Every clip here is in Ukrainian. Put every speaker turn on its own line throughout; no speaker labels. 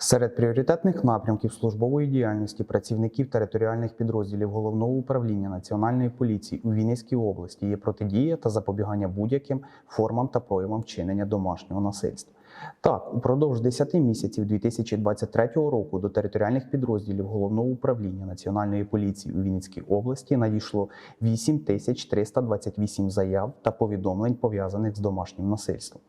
Серед пріоритетних напрямків службової діяльності працівників територіальних підрозділів головного управління Національної поліції у Вінницькій області є протидія та запобігання будь-яким формам та проявам вчинення домашнього насильства. Так, упродовж 10 місяців 2023 року до територіальних підрозділів головного управління Національної поліції у Вінницькій області надійшло 8328 заяв та повідомлень пов'язаних з домашнім насильством.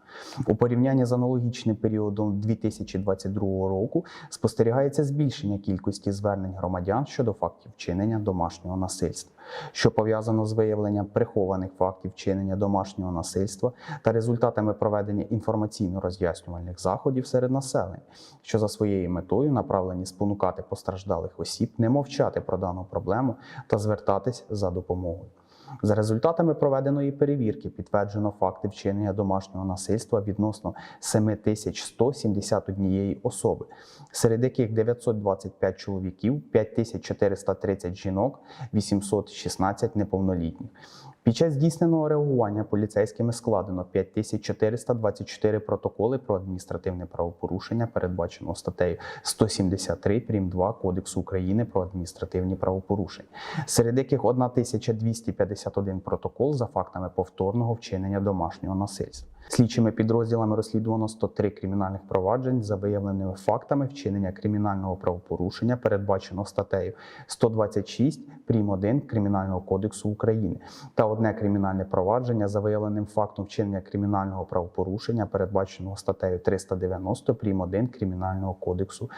У порівнянні з аналогічним періодом 2022 року спостерігається збільшення кількості звернень громадян щодо фактів вчинення домашнього насильства, що пов'язано з виявленням прихованих фактів вчинення домашнього насильства та результатами проведення інформаційно-роз'яснювальних заходів серед населення, що за своєю метою направлені спонукати постраждалих осіб не мовчати про дану проблему та звертатись за допомогою. За результатами проведеної перевірки підтверджено факти вчинення домашнього насильства відносно 7171 особи, серед яких 925 чоловіків, 5430 жінок, 816 неповнолітніх. Під час здійсненого реагування поліцейськими складено 5424 протоколи про адміністративне правопорушення, передбаченого статтею 173 прим. 2 Кодексу України про адміністративні правопорушення, серед яких 1251 протокол за фактами повторного вчинення домашнього насильства. Слідчими підрозділами розслідувано 103 кримінальних проваджень за виявленими фактами вчинення кримінального правопорушення, передбачено статтею 126 прим. 1 Кримінального кодексу України, та одне кримінальне провадження за виявленим фактом вчинення кримінального правопорушення, передбаченого статтею 390 прим. 1 Кримінального кодексу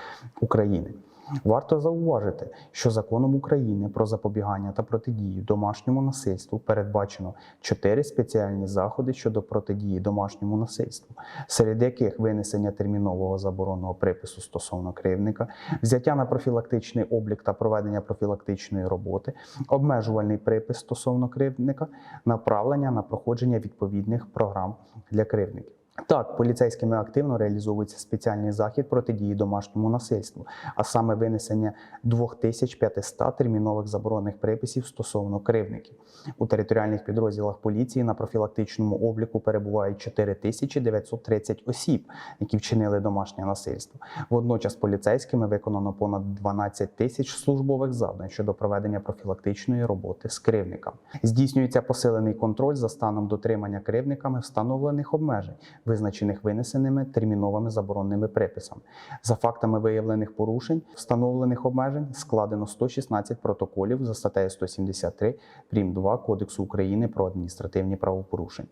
України. Варто зауважити, що законом України про запобігання та протидію домашньому насильству передбачено чотири спеціальні заходи щодо протидії домашньому насильству, серед яких винесення термінового заборонного припису стосовно кривдника, взяття на профілактичний облік та проведення профілактичної роботи, обмежувальний припис стосовно кривдника, направлення на проходження відповідних програм для кривдників. Так, поліцейськими активно реалізовується спеціальний захід протидії домашньому насильству, а саме винесення 2500 термінових заборонених приписів стосовно кривдників. У територіальних підрозділах поліції на профілактичному обліку перебувають 4930 осіб, які вчинили домашнє насильство. Водночас поліцейськими виконано понад 12 тисяч службових завдань щодо проведення профілактичної роботи з кривдниками. Здійснюється посилений контроль за станом дотримання кривдниками встановлених обмежень визначених винесеними терміновими заборонними приписами. За фактами виявлених порушень, встановлених обмежень, складено 116 протоколів за статтею 173 прим. 2 Кодексу України про адміністративні правопорушення.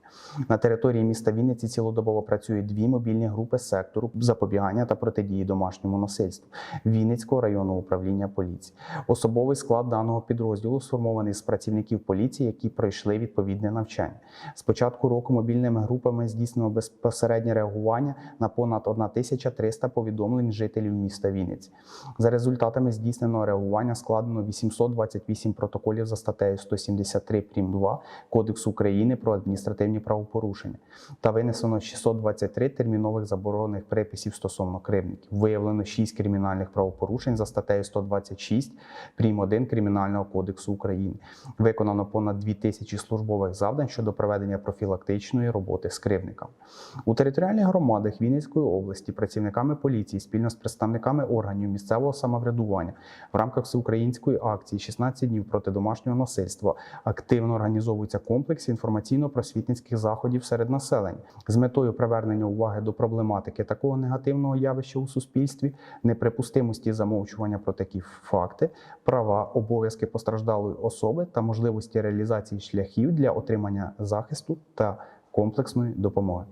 На території міста Вінниці цілодобово працюють дві мобільні групи сектору запобігання та протидії домашньому насильству Вінницького районного управління поліції. Особовий склад даного підрозділу сформований з працівників поліції, які пройшли відповідне навчання. З початку року мобільними групами здійснено безпосереднє реагування на понад 1300 повідомлень жителів міста Вінниці. За результатами здійсненого реагування складено 828 протоколів за статтею 173 прим. 2 Кодексу України про адміністративні правопорушення та винесено 623 термінових заборонених приписів стосовно кривдників. Виявлено 6 кримінальних правопорушень за статтею 126 прим. 1 Кримінального кодексу України. Виконано понад 2000 службових завдань щодо проведення профілактичної роботи з кривдниками. У територіальних громадах Вінницької області працівниками поліції спільно з представниками органів місцевого самоврядування в рамках всеукраїнської акції «16 днів проти домашнього насильства активно організовується комплекс інформаційно-просвітницьких заходів серед населення з метою привернення уваги до проблематики такого негативного явища у суспільстві, неприпустимості замовчування про такі факти, права, обов'язки постраждалої особи та можливості реалізації шляхів для отримання захисту та комплексної допомоги.